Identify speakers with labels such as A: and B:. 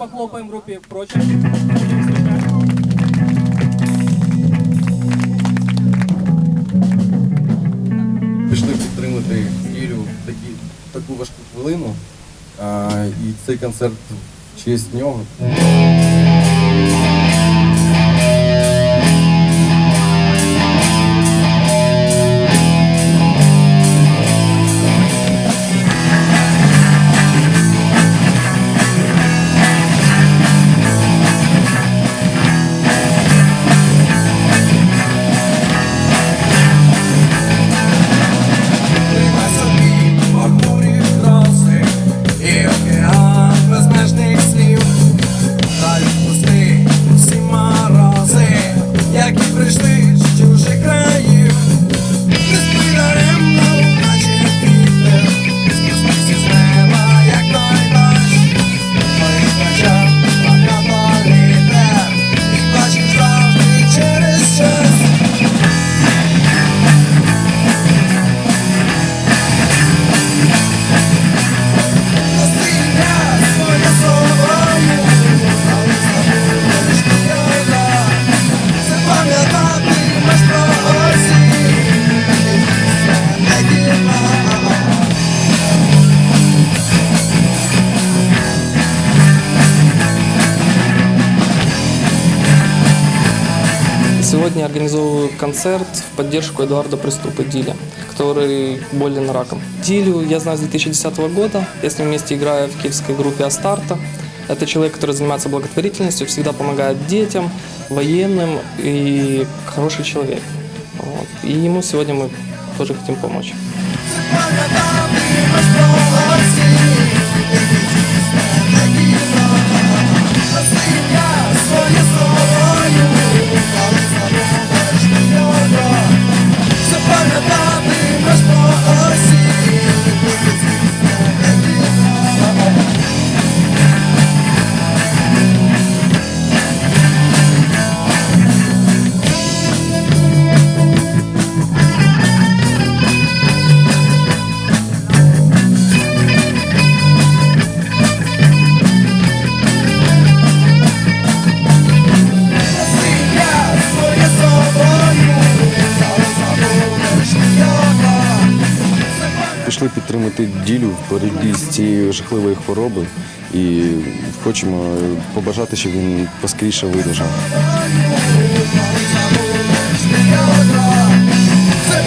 A: похлопаем группе прочим.
B: Пішли підтримати Ірю такі, таку важку хвилину. А, і цей концерт в честь нього.
C: Сегодня я организовываю концерт в поддержку Эдуарда Приступа Диля, который болен раком. Дилю я знаю с 2010 года. Я с ним вместе играю в киевской группе Астарта. Это человек, который занимается благотворительностью, всегда помогает детям, военным и хороший человек. Вот. И ему сегодня мы тоже хотим помочь.
B: Пішли підтримати ділю в боротьбі з цією жахливою хворобою. І хочемо побажати, щоб він поскоріше видужав.
D: Це